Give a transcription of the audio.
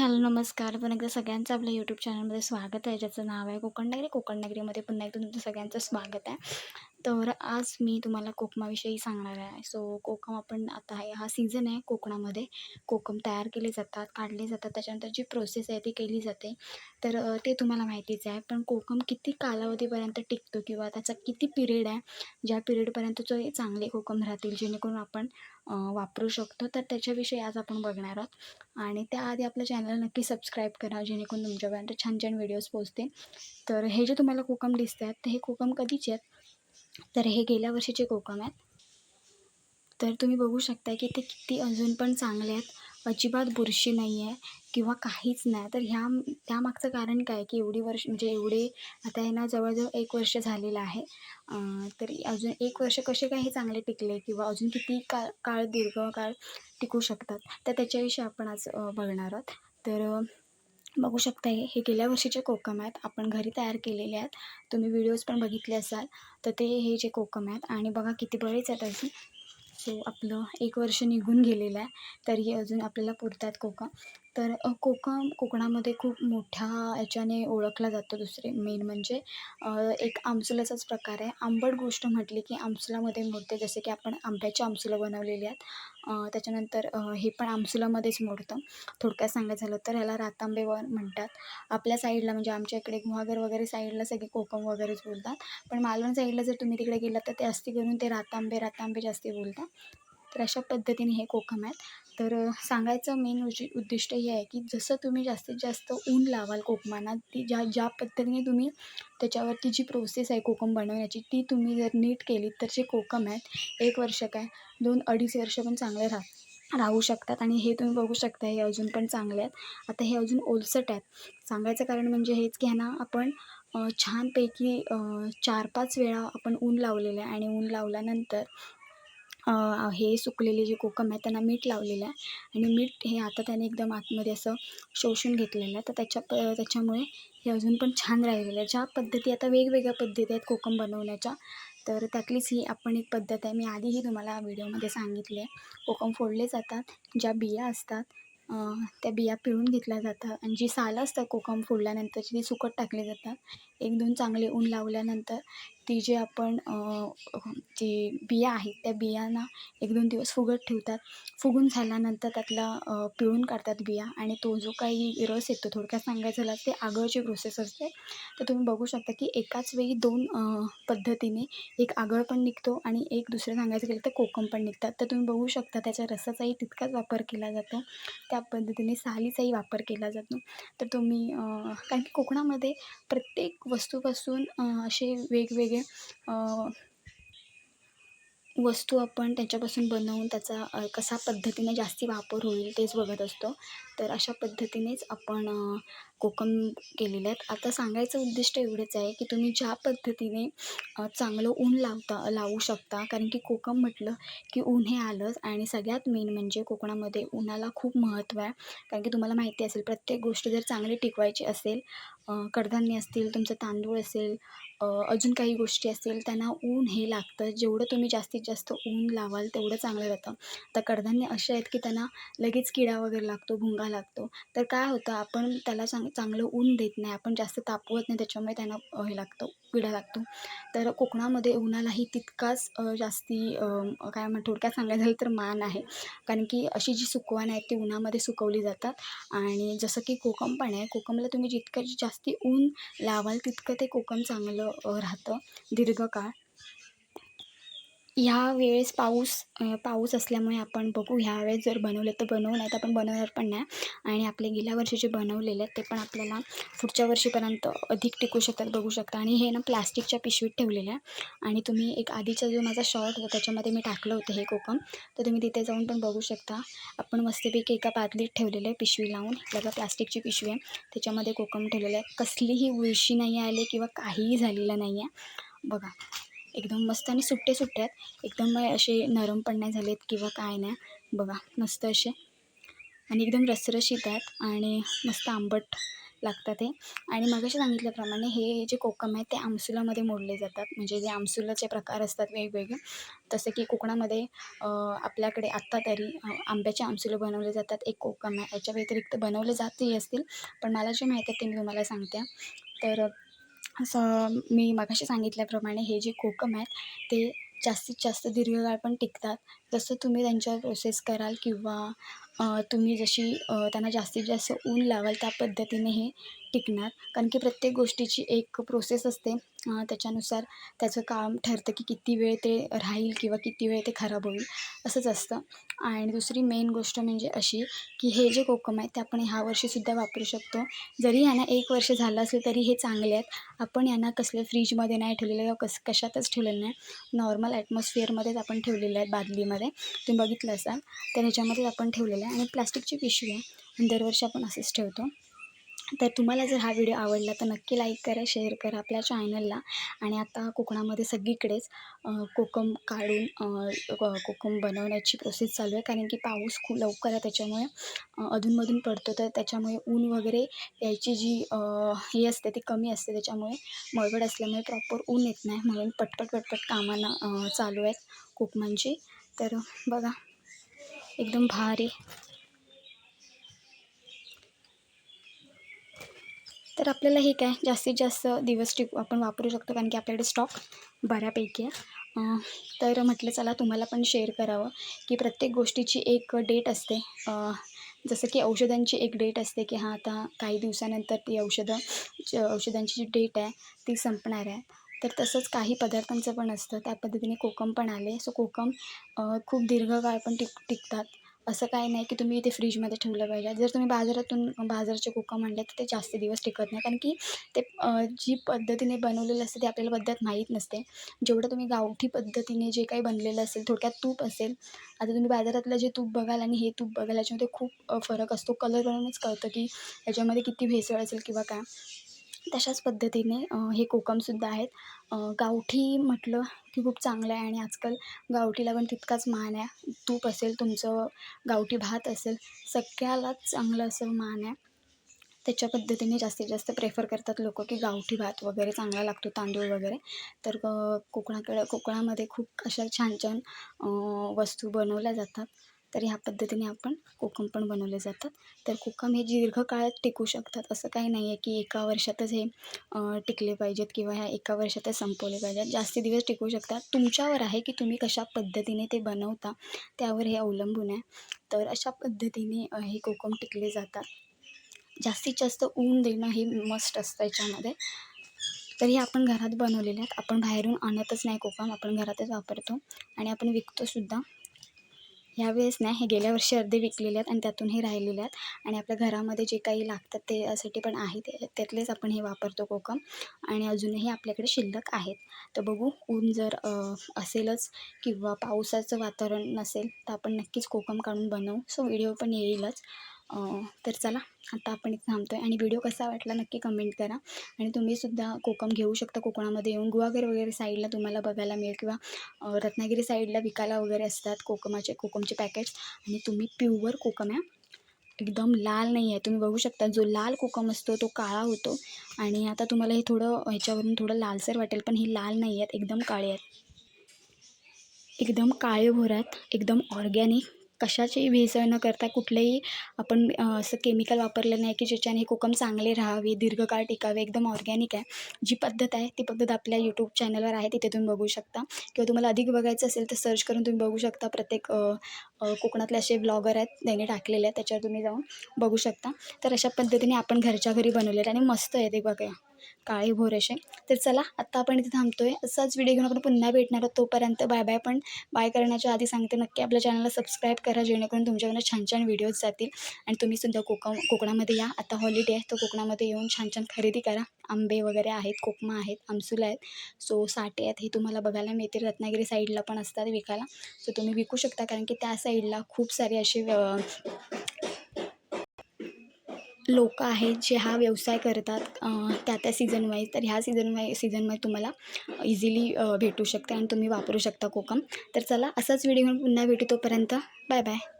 Hello नमस्कार. पण एकदा सगळ्यांचं आपल्या यूट्यूब चॅनलमध्ये स्वागत आहे. ज्याचं नाव आहे कोकण नगरी कोकण नगरीमध्ये पुन्हा एकदा तुमचं सगळ्यांचं स्वागत आहे. तर आज मी तुम्हाला कोकमाविषयी सांगणार आहे. सो कोकम आपण आता आहे हा सीझन आहे कोकणामध्ये. कोकम तयार केले जातात काढले जातात. त्याच्यानंतर जी प्रोसेस आहे ती केली जाते. तर ते तुम्हाला माहितीच आहे. पण कोकम किती कालावधीपर्यंत टिकतो किंवा त्याचा किती पिरियड आहे? ज्या पिरियडपर्यंत जो चांगले कोकम राहतील जेणेकरून आपण वापरू शकतो. तर त्याच्याविषयी आज आपण बघणार आहोत. आणि त्याआधी आपल्या चॅनल नक्की सबस्क्राईब करा जेणेकरून तुमच्यापर्यंत छान छान व्हिडिओज पोचते तर हे जे तुम्हाला कोकम दिसत आहेत ते हे कोकम कधीचे आहेत? तर हे गेल्या वर्षीचे कोकम आहेत तर तुम्ही बघू शकता की ते किती अजून पण चांगले आहेत. अजिबात बुरशी नाही आहे किंवा काहीच नाही. तर ह्या त्यामागचं कारण काय की एवढी वर्ष म्हणजे एवढे आता यांना ना जवळजवळ एक वर्ष झालेलं आहे. तर तरी अजून एक वर्ष कसे काय हे चांगले टिकले किंवा अजून किती का काळ दीर्घकाळ टिकू शकतात तर त्याच्याविषयी आपण आज बघणार आहोत. तर बघू शकता हे हे गेल्या वर्षीचे कोकम आहेत आपण घरी तयार केलेले आहेत. तुम्ही व्हिडिओज पण बघितले असाल तर ते हे जे कोकम आहेत. आणि बघा किती बरेच आहेत अजून. सो आपलं एक वर्ष निघून गेलेलं आहे तरी अजून आपल्याला पुरतात कोकम. तर कोकम कोकणामध्ये खूप मोठ्या याच्याने ओळखला जातो दुसरे. मेन म्हणजे एक आमसुलाचाच प्रकार आहे. आंबट गोष्ट म्हटली की आमसुलामध्ये मोठे जसे की आपण आंब्याची आमसुलं बनवलेली आहेत. त्याच्यानंतर हे पण आमसुलामध्येच मोडतं. थोडक्यात सांगायचं झालं तर ह्याला रातांबे वर म्हणतात. आपल्या साईडला म्हणजे आमच्या इकडे गुहागर वगैरे साईडला सगळे कोकम वगैरेच बोलतात. पण मालवण साईडला जर तुम्ही तिकडे गेलात तर ते जास्ती करून ते रातांबे रातांबे जास्ती बोलतात. तर अशा पद्धतीने हे कोकम आहेत. तर सांगायचं मेन उज उद्दिष्ट हे आहे की जसं तुम्ही जास्तीत जास्त ऊन लावाल कोकमांना ती ज्या ज्या पद्धतीने तुम्ही त्याच्यावरती जी प्रोसेस आहे कोकम बनवण्याची ती तुम्ही जर नीट केलीत तर जे कोकम आहेत एक वर्ष काय दोन अडीच वर्ष पण चांगले राह राहू शकतात. आणि हे तुम्ही बघू शकता हे अजून पण चांगले आहेत. आता हे अजून ओलसट आहेत. सांगायचं कारण म्हणजे हेच की ह्यांना आपण छानपैकी चार पाच वेळा आपण ऊन लावलेलं आहे. आणि ऊन लावल्यानंतर हे सुकलेले जे कोकम आहे त्यांना मीठ लावलेलं आहे. आणि मीठ हे आता त्याने एकदम आतमध्ये असं शोषून घेतलेलं आहे. तर त्याच्या प त्याच्यामुळे हे अजून पण छान राहिलेलं आहे. ज्या पद्धती आता वेगवेगळ्या पद्धती आहेत कोकम बनवण्याच्या तर त्यातलीच ही आपण एक पद्धत आहे. मी आधीही तुम्हाला व्हिडिओमध्ये सांगितले कोकम फोडले जातात ज्या बिया असतात त्या बिया पिळून घेतल्या जातात. आणि जी सालं असतात कोकम फोडल्यानंतरची ती सुकट टाकली जातात. एक दोन चांगले ऊन लावल्यानंतर ती जे आपण जे बिया आहेत त्या बियांना एक दोन दिवस फुगत ठेवतात. फुगून झाल्यानंतर त्यातला पिळून काढतात बिया आणि तो जो काही रस येतो थोडक्यात सांगायचं झाला ते आगळची प्रोसेस असते. तर तुम्ही बघू शकता की एकाच वेळी दोन पद्धतीने एक आगळ पण निघतो आणि एक दुसरं सांगायचं गेलं तर कोकम पण निघतात. तर तुम्ही बघू शकता त्याच्या रसाचाही तितकाच वापर केला जातो. त्या पद्धतीने सालीचाही वापर केला जातो. तर तुम्ही कारण की कोकणामध्ये प्रत्येक वस्तूपासून असे वेगवेगळे वस्तू आपण त्याच्यापासून बनवून त्याचा कसा पद्धतीने जास्ती वापर होईल तेच बघत असतो. तर अशा पद्धतीनेच आपण कोकम केलेले आहेत. आता सांगायचं उद्दिष्ट एवढंच आहे की तुम्ही ज्या पद्धतीने चांगलं ऊन लावता लावू शकता. कारण की कोकम म्हटलं की ऊन हे आलंच आणि सगळ्यात मेन म्हणजे कोकणामध्ये उन्हाला खूप महत्त्व आहे. कारण की तुम्हाला माहिती असेल प्रत्येक गोष्ट जर चांगली टिकवायची असेल कडधान्य असतील तुमचं तांदूळ असेल अजून काही गोष्टी असतील त्यांना ऊन हे लागतं. जेवढं तुम्ही जास्तीत जास्त ऊन लावाल तेवढं चांगलं राहतं. तर कडधान्य असे आहेत की त्यांना लगेच किडा वगैरे लागतो भुंगा लागतो. तर काय होतं आपण त्याला चांग चांगलं ऊन देत नाही. आपण जास्त तापवत नाही त्याच्यामुळे त्यांना हे लागतं किडा लागतो. तर कोकणामध्ये उन्हालाही तितकाच जास्ती काय म्हण थोडक्यात सांगायचं झालं तर मान आहे. कारण की अशी जी सुकवान आहेत ती उन्हामध्ये सुकवली जातात. आणि जसं की कोकम पण आहे. कोकमला तुम्ही जितकं जास्ती ऊन लावाल तितकं ते कोकम चांगलं राहतं. दीर्घकाळ. ह्या वेळेस पाऊस पाऊस असल्यामुळे आपण बघू ह्या वेळेस जर बनवले तर बनवू नाही तर आपण बनवणार पण नाही. आणि आपले गेल्या वर्षी जे बनवलेले आहेत ते पण आपल्याला पुढच्या वर्षीपर्यंत अधिक टिकू शकतात बघू शकता. आणि हे ना प्लास्टिकच्या पिशवीत ठेवलेलं आहे. आणि तुम्ही एक आधीचा जो माझा शॉर्ट होता त्याच्यामध्ये मी टाकलं होतं हे कोकम. तर तुम्ही तिथे जाऊन पण बघू शकता. आपण मस्तपैकी एका बादलीत ठेवलेलं आहे पिशवी लावून. आपल्याला प्लास्टिकची पिशवी आहे. त्याच्यामध्ये कोकम ठेवलेलं आहे. कसलीही उळशी नाही आली किंवा काहीही झालेलं नाही आहे. बघा. एकदम मस्त आणि सुट्टे सुट्टे आहेत एकदम असे नरम पण नाही झालेत किंवा काय नाही. बघा मस्त असे. आणि एकदम रसरशीत आहेत आणि मस्त आंबट लागतात हे. आणि मगाशी सांगितल्याप्रमाणे हे जे कोकम आहे ते आमसुलामध्ये मोडले जातात. म्हणजे जे आमसुलाचे प्रकार असतात वेगवेगळे. तसं की कोकणामध्ये आपल्याकडे आत्ता तरी आंब्याचे आमसुलं बनवले जातात. एक कोकम आहे. याच्या व्यतिरिक्त बनवले जातही असतील. पण मला जे माहीत आहे ते मी तुम्हाला सांगते. तर असं मी मगाशी सांगितल्याप्रमाणे हे जे कोकम आहेत ते जास्तीत जास्त दीर्घकाळ पण टिकतात. जसं तुम्ही त्यांच्यावर प्रोसेस कराल किंवा तुम्ही जशी त्यांना जास्तीत जास्त ऊन लावाल त्या पद्धतीने हे टिकणार. कारण की प्रत्येक गोष्टीची एक प्रोसेस असते. त्याच्यानुसार त्याचं काम ठरतं की किती वेळ ते राहील किंवा किती वेळ ते खराब होईल असंच असतं. आणि दुसरी मेन गोष्ट म्हणजे अशी की हे जे कोकम आहे ते आपण ह्या वर्षीसुद्धा वापरू शकतो. जरी यांना एक वर्ष झालं असेल तरी हे चांगले आहेत. आपण यांना कसले फ्रीजमध्ये नाही ठेवलेलं किंवा कस कशातच ठेवलेलं नाही. नॉर्मल ॲटमॉस्फिअरमध्येच आपण ठेवलेलं आहे बादलीमध्ये. तुम्ही बघितलं असाल तर ह्याच्यामध्येच आपण ठेवलेलं आहे आणि प्लास्टिकची पिशवी आहे आणि दरवर्षी आपण असंच ठेवतो. तर तुम्हाला जर हा व्हिडिओ आवडला तर नक्की लाईक करा शेअर करा आपल्या चॅनलला आणि आता कोकणामध्ये सगळीकडेच कोकम काढून कोकम बनवण्याची प्रोसेस चालू आहे. कारण की पाऊस खूप लवकर आहे त्याच्यामुळे अधूनमधून पडतो. तर त्याच्यामुळे ऊन वगैरे यायची जी हे असते ती कमी असते. त्याच्यामुळे मळवड असल्यामुळे प्रॉपर ऊन येत नाही. म्हणून पटपट पटपट कामांना चालू आहेत कोकमांची. तर बघा. एकदम भारी. तर आपल्याला हे काय जास्तीत जास्त दिवस टिक आपण वापरू शकतो कारण की आपल्याकडे स्टॉक बऱ्यापैकी आहे. तर म्हटलं चला तुम्हाला पण शेअर करावं की प्रत्येक गोष्टीची एक डेट असते. जसं की औषधांची एक डेट असते की हां आता काही दिवसानंतर ती औषधं औषधांची जी डेट आहे ती संपणार आहे. तर तसंच काही पदार्थांचं पण असतं. त्या पद्धतीने कोकम पण आले. सो कोकम खूप दीर्घकाळ पण टिक टिकतात. असं काही नाही की तुम्ही इथे फ्रीजमध्ये ठेवलं पाहिजे. जर तुम्ही बाजारातून बाजारचे कोकम आणले तर ते जास्त दिवस टिकत नाही. कारण की ते जी पद्धतीने बनवलेलं असतं ते आपल्याला पद्धत माहीत नसते. जेवढं तुम्ही गावठी पद्धतीने जे काही बनलेलं असेल थोडक्यात तूप असेल. आता तुम्ही बाजारातलं जे तूप बघाल आणि हे तूप बघाल याच्यामध्ये खूप फरक असतो. कलरवरूनच कळतं की याच्यामध्ये किती भेसळ असेल किंवा काय. तशाच पद्धतीने हे कोकमसुद्धा आहेत. गावठी म्हटलं की खूप चांगलं आहे आणि आजकाल गावठीला पण तितकाच मान आहे. तूप असेल तुमचं गावठी भात असेल सगळ्यालाच चांगलं असं मान आहे. त्याच्या पद्धतीने जास्तीत जास्त प्रेफर करतात लोक की गावठी भात वगैरे चांगला लागतो तांदूळ वगैरे. तर कोकणाकडं कोकणामध्ये खूप अशा छान छान वस्तू बनवल्या जातात. तर ह्या पद्धतीने आपण कोकम पण बनवले जातात. तर कोकम हे दीर्घकाळात टिकू शकतात. असं काही नाही आहे की एका वर्षातच हे टिकले पाहिजेत किंवा ह्या एका वर्षातच संपवले पाहिजेत. जास्ती दिवस टिकू शकतात. तुमच्यावर आहे की तुम्ही कशा पद्धतीने ते बनवता त्यावर हे अवलंबून आहे. तर अशा पद्धतीने हे कोकम टिकले जातात. जास्तीत जास्त ऊन देणं हे मस्ट असतं याच्यामध्ये. तरी आपण घरात बनवलेले आहेत आपण बाहेरून आणतच नाही कोकम. आपण घरातच वापरतो. आणि आपण विकतोसुद्धा. ह्यावेळेस नाही हे गेल्या वर्षी अर्धे विकलेले आहेत आणि त्यातून हे राहिलेले आहेत. आणि आपल्या घरामध्ये जे काही लागतात ते यासाठी पण आहे. ते त्यातलेच आपण हे वापरतो कोकम. आणि अजूनही आपल्याकडे शिल्लक आहेत. तर बघू ऊन जर असेलच किंवा पावसाचं वातावरण नसेल तर आपण नक्कीच कोकम काढून बनवू. सो व्हिडिओ पण येईलच. तर चला आता आपण इथे थांबतो आहे आणि व्हिडिओ कसा वाटला नक्की कमेंट करा. आणि तुम्हीसुद्धा कोकम घेऊ शकता कोकणामध्ये येऊन. गुवाघर वगैरे साईडला तुम्हाला बघायला मिळेल किंवा रत्नागिरी साईडला विकायला वगैरे असतात कोकमाचे कोकमचे पॅकेट्स आणि तुम्ही प्युअर कोकम आहे. एकदम लाल नाही आहे तुम्ही बघू शकता जो लाल कोकम असतो तो काळा होतो. आणि आता तुम्हाला हे थोडं ह्याच्यावरून थोडं लालसर वाटेल पण हे लाल नाही आहेत एकदम काळे आहेत. एकदम काळेभोर आहेत एकदम ऑर्गॅनिक कशाचीही भेसळ न करता कुठलेही आपण असं केमिकल वापरलं नाही की ज्याच्याने हे कोकम चांगले राहावे दीर्घकाळ टिकावे एकदम ऑर्गॅनिक आहे. जी पद्धत आहे ती पद्धत आपल्या यूट्यूब चॅनलवर आहे तिथे तुम्ही बघू शकता. किंवा तुम्हाला अधिक बघायचं असेल तर सर्च करून तुम्ही बघू शकता. प्रत्येक कोकणातले असे ब्लॉगर आहेत त्यांनी टाकलेले आहेत त्याच्यावर तुम्ही जाऊन बघू शकता. तर अशा पद्धतीने आपण घरच्या घरी बनवले आणि मस्त आहे ते बघा. काळे भोर असे तर चला आत्ता आपण इथे थांबतो आहे असाच व्हिडिओ घेऊन आपण पुन्हा भेटणार आहोत. तोपर्यंत बाय बाय पण बाय करण्याच्या आधी सांगते नक्की आपल्या चॅनलला सबस्क्राईब करा जेणेकरून तुमच्याकडनं छान छान व्हिडिओज जातील. आणि तुम्हीसुद्धा कोकम कोकणामध्ये या. आता हॉलिडे आहे तो कोकणामध्ये येऊन छान छान खरेदी करा. आंबे वगैरे आहेत कोकमा आहेत आमसुला आहेत. सो साठे आहेत हे तुम्हाला बघायला मिळतील. रत्नागिरी साईडला पण असतात विकायला. सो तुम्ही विकू शकता कारण की त्या साईडला खूप सारे असे लोक आहेत जे हा व्यवसाय करतात त्या त्या सीझन वाईज तर ह्या सीझन वाई सीझनमध्ये तुम्हाला इझिली भेटू शकते आणि तुम्ही वापरू शकता कोकम. तर चला असाच व्हिडिओ पुन्हा भेटू तोपर्यंत. Bye bye.